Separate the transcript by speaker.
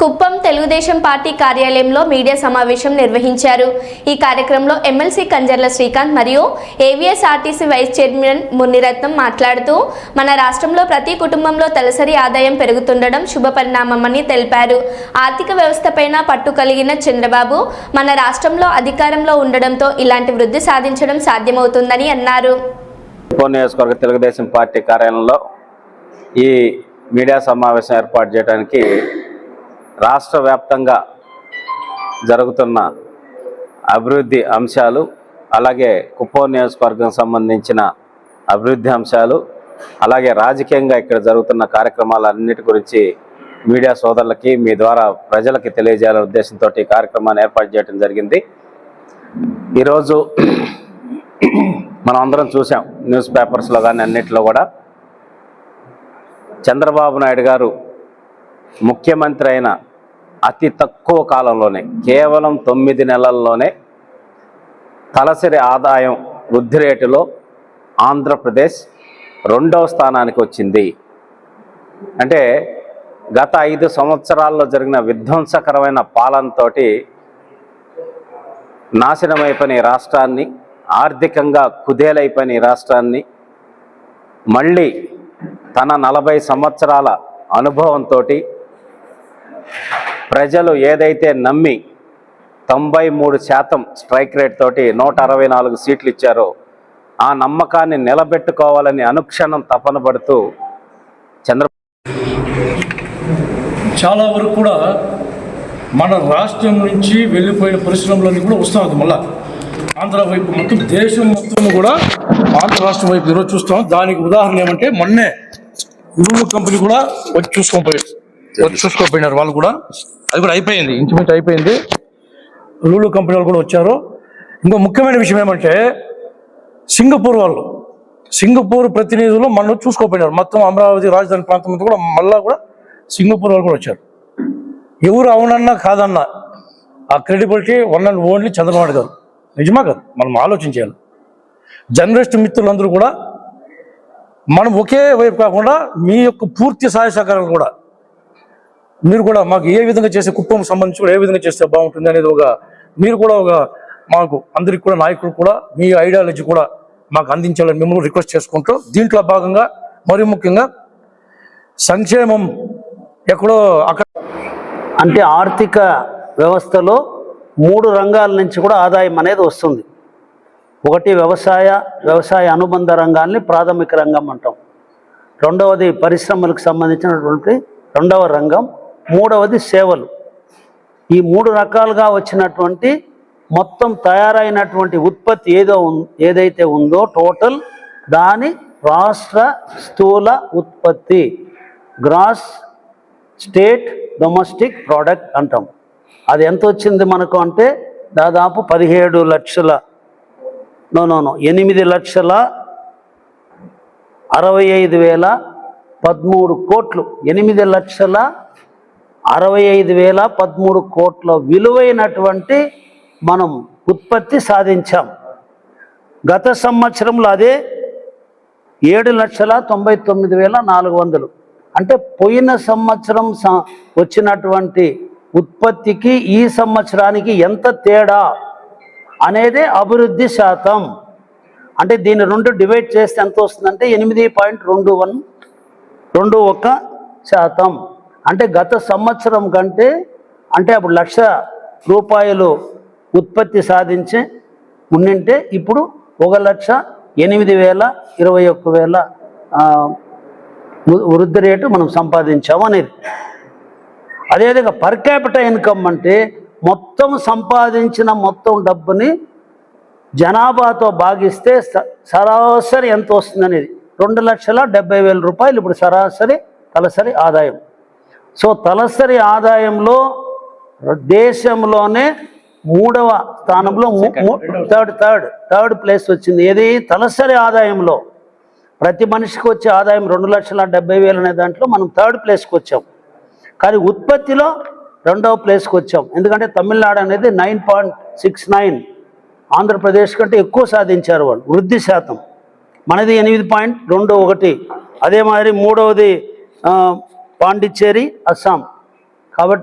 Speaker 1: Kuppam Telugu Desam party కార్యాలయంలో media సమావేశం నిర్వహించారు. ఈ కార్యక్రమంలో ఎమ్మెల్సీ కంజర్ల శ్రీకాంత్ మరియు ఏవిఎస్ఆర్టీసీ వైస్ చైర్మన్ మున్నిరత్నం మాట్లాడుతూ మన రాష్ట్రంలో ప్రతి కుటుంబంలో తలసరి ఆదాయం పెరుగుతుండడం శుభ పరిణామమని తెలిపారు. ఆర్థిక వ్యవస్థపైన పట్టు కలిగిన చంద్రబాబు మన రాష్ట్రంలో అధికారంలో ఉండడంతో ఇలాంటి వృద్ధి సాధించడం సాధ్యమవుతుందని అన్నారు.
Speaker 2: నియోజకవర్గ తెలుగుదేశం పార్టీ కార్యాలయంలో ఈ మీడియా సమావేశం ఏర్పాటు చేయడానికి రాష్ట్ర వ్యాప్తంగా జరుగుతున్న అభివృద్ధి అంశాలు అలాగే కుప్పం నియోజకవర్గం సంబంధించిన అభివృద్ధి అంశాలు అలాగే రాజకీయంగా ఇక్కడ జరుగుతున్న కార్యక్రమాలన్నిటి గురించి మీడియా సోదరులకి మీ ద్వారా ప్రజలకి తెలియజేయాలనే ఉద్దేశంతో ఈ కార్యక్రమాన్ని ఏర్పాటు చేయడం జరిగింది. ఈరోజు మనం అందరం చూసాం న్యూస్ పేపర్స్లో కానీ అన్నిటిలో కూడా. చంద్రబాబు నాయుడు గారు ముఖ్యమంత్రి అయిన అతి తక్కువ కాలంలోనే కేవలం తొమ్మిది నెలల్లోనే తలసరి ఆదాయం వృద్ధి రేటులో ఆంధ్రప్రదేశ్ రెండవ స్థానానికి వచ్చింది. అంటే గత ఐదు సంవత్సరాల్లో జరిగిన విధ్వంసకరమైన పాలనతోటి నాశనమైపోయిన రాష్ట్రాన్ని ఆర్థికంగా కుదేలైపోయిన రాష్ట్రాన్ని మళ్ళీ తన నలభై సంవత్సరాల అనుభవంతో ప్రజలు ఏదైతే నమ్మి తొంభై మూడు శాతం స్ట్రైక్ రేట్ తోటి నూట అరవై నాలుగు సీట్లు ఇచ్చారో ఆ నమ్మకాన్ని నిలబెట్టుకోవాలని అనుక్షణం తపన పడుతూ చంద్ర
Speaker 3: చాలా వరకు కూడా మన రాష్ట్రం నుంచి వెళ్ళిపోయిన పరిశ్రమలన్నీ కూడా వస్తున్నది మళ్ళా. ఆంధ్ర వైపు మొత్తం దేశం మొత్తం కూడా ఆంధ్ర రాష్ట్రం వైపు ఈరోజు చూస్తాం. దానికి ఉదాహరణ ఏమంటే మొన్నే ఉరుము కంపెనీ కూడా వచ్చి చూసుకొని పోయి వచ్చి చూసుకోపోయినారు వాళ్ళు కూడా. అది కూడా అయిపోయింది. ఇంచుమించు అయిపోయింది. లూలు కంపెనీ వాళ్ళు కూడా వచ్చారు. ఇంకో ముఖ్యమైన విషయం ఏమంటే సింగపూర్ వాళ్ళు సింగపూర్ ప్రతినిధులు మనం చూసుకోపోయినారు. మొత్తం అమరావతి రాజధాని ప్రాంతం అంతా కూడా మళ్ళా కూడా సింగపూర్ వాళ్ళు కూడా వచ్చారు. ఎవరు అవునన్నా కాదన్నా ఆ credibility one and only Chandrababu గారు. నిజమా కాదు? మనం ఆలోచించాలి జర్నలిస్ట్ మిత్రులందరూ కూడా మనం ఒకే వైపు కాకుండా మీ యొక్క పూర్తి సహాయ సహకారాలు కూడా మీరు కూడా మాకు ఏ విధంగా చేసే కుప్పం సంబంధించి కూడా ఏ విధంగా చేస్తే బాగుంటుంది అనేది ఒక మీరు కూడా ఒక మాకు అందరికి కూడా నాయకులు కూడా మీ ఐడియాలజీ కూడా మాకు అందించాలని మిమ్మల్ని రిక్వెస్ట్ చేసుకుంటూ దీంట్లో భాగంగా మరి ముఖ్యంగా సంక్షేమం ఎక్కడో అక్కడ
Speaker 4: అంటే ఆర్థిక వ్యవస్థలో మూడు రంగాల నుంచి కూడా ఆదాయం అనేది వస్తుంది. ఒకటి వ్యవసాయ వ్యవసాయ అనుబంధ రంగాల్ని ప్రాథమిక రంగం అంటాం. రెండవది పరిశ్రమలకు సంబంధించినటువంటి రెండవ రంగం మూడవది సేవలు. ఈ మూడు రకాలుగా వచ్చినటువంటి మొత్తం తయారైనటువంటి ఉత్పత్తి ఏదో ఏదైతే ఉందో టోటల్ దాని రాష్ట్ర స్థూల ఉత్పత్తి. గ్రాస్ స్టేట్ డొమెస్టిక్ ప్రోడక్ట్ అంటాం. అది ఎంత వచ్చింది మనకు అంటే దాదాపు పదిహేడు లక్షల నోనోనో ఎనిమిది లక్షల అరవై ఐదు వేల పదమూడు కోట్లు. ఎనిమిది లక్షల అరవై ఐదు వేల పదమూడు కోట్ల విలువైనటువంటి మనం ఉత్పత్తి సాధించాం. గత సంవత్సరంలో అదే ఏడు లక్షల తొంభై తొమ్మిది వేల నాలుగు వందలు. అంటే పోయిన సంవత్సరం వచ్చినటువంటి ఉత్పత్తికి ఈ సంవత్సరానికి ఎంత తేడా అనేది అభివృద్ధి శాతం. అంటే దీన్ని రెండు డివైడ్ చేస్తే ఎంత వస్తుందంటే ఎనిమిది పాయింట్ రెండు వన్ రెండు ఒక శాతం. అంటే గత సంవత్సరం కంటే అంటే అప్పుడు లక్ష రూపాయలు ఉత్పత్తి సాధించి ఉండింటే ఇప్పుడు ఒక లక్ష ఎనిమిది వేల ఇరవై ఒక్క వేల వృద్ధి రేటు మనం సంపాదించాము అనేది. అదేవిధంగా పర్ క్యాపిటల్ ఇన్కమ్ అంటే మొత్తం సంపాదించిన మొత్తం డబ్బుని జనాభాతో భాగిస్తే స- సరాసరి ఎంత వస్తుంది అనేది. రెండు లక్షల డెబ్బై వేల రూపాయలు ఇప్పుడు సరాసరి తలసరి ఆదాయం. సో తలసరి ఆదాయంలో దేశంలోనే మూడవ స్థానంలో థర్డ్ థర్డ్ థర్డ్ ప్లేస్ వచ్చింది. ఏది? తలసరి ఆదాయంలో. ప్రతి మనిషికి వచ్చే ఆదాయం రెండు లక్షల డెబ్బై వేలు అనే దాంట్లో మనం థర్డ్ ప్లేస్కి వచ్చాం. కానీ ఉత్పత్తిలో రెండవ ప్లేస్కి వచ్చాం. ఎందుకంటే తమిళనాడు అనేది nine point six nine Andhra Pradesh కంటే ఎక్కువ సాధించారు వాళ్ళు. వృద్ధి శాతం. మనది ఎనిమిది పాయింట్ రెండు ఒకటి. అదే మాదిరి మూడవది పాండిచ్చేరి అస్సాం. కాబట్టి